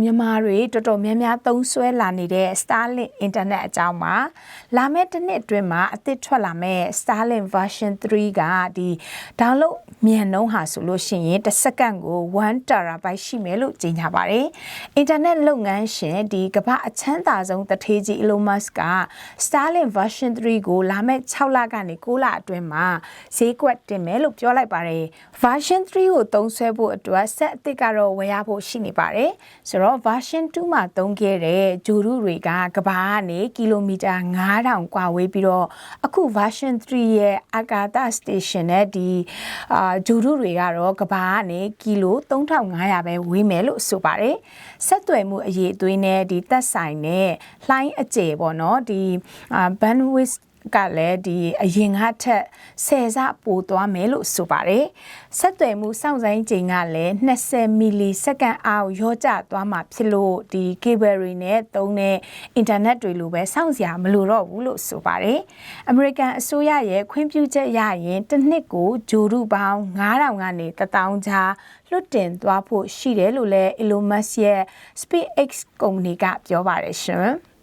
မြန်မာတွေတော်တော်များများသုံးစွဲလာနေတဲ့ Starlink Internet အကြောင်းပါလာမယ့်တစ်နှစ်အတွင်းမှာအသစ်ထွက်လာမယ့် Starlink version 3ကဒီ download မြန်နှုန်းဟာဆိုလို့ရှိရင်တစ်စက္ကန့်ကို1 terabyte ရှိမယ်လို့ကြေညာပါတယ်။ Internet လုပ်ငန်းရှင်ဒီကမ္ဘာအချမ်းသာဆုံးတထေးကြီး Elon Musk က Starlink version 3ကိုလာမယ့်6လကနေ9လအတွင်းမှာဈေးကွက်တင်မယ်လို့ပြောလိုက်ပါတယ်။ version 3ကိုသုံးစွဲဖို့အတွက်ဆက်အသစ်ကတော့ဝယ်ရဖို့ရှိနေပါတယ်။ဆိုတေversion 2မှာသုံးခဲ့တဲ့ဂျိုရုတွေကကဘာကနေကီလိုမီတာ9000กว่าဝေးပြီးတော့အခု version 3ရဲ့အာကာသ station နဲ့ဒီအာဂျိုရုတွေကတော့ကဘာကနေကီလို3500ပဲဝေးမယ်လို့ဆိုပါတယ်။ဆက်သွယ်မှုအရေးအသွေးနဲ့ဒီသက်ဆိုင်တဲ့လှိုင်းအကျယ်ပေါ့နော်ဒီအာ bandwidth ကလည်းဒီအရင်ကထက်ဆယ်ဆပိုသွားမယ်လို့ဆိုပါတယ်။ဆက်သွယ်မှုစောင့်ဆိုင်ချိန်ကလည်း20မီလီစက္ကန့်အောက်ရောကျသွားမှာဖြစ်လို့ဒီ cable တွေနဲ့သုံးတဲ့ internet တွေလိုပဲစောင့်စရာမလိုတော့ဘူးလို့ဆိုပါတယ်။ American အစိုးရရဲ့ခွင့်ပြုချက်ရရင်တစ်နှစ်ကိုဂျိုရုပေါင်း9000ကနေ1000ကြားလွတ်တင်သွားဖို့ရှိတယ်လို့လည်း Elon Musk ရဲ့ SpaceX ကုမ္ပဏီကပြောပါတယ်ရှင်။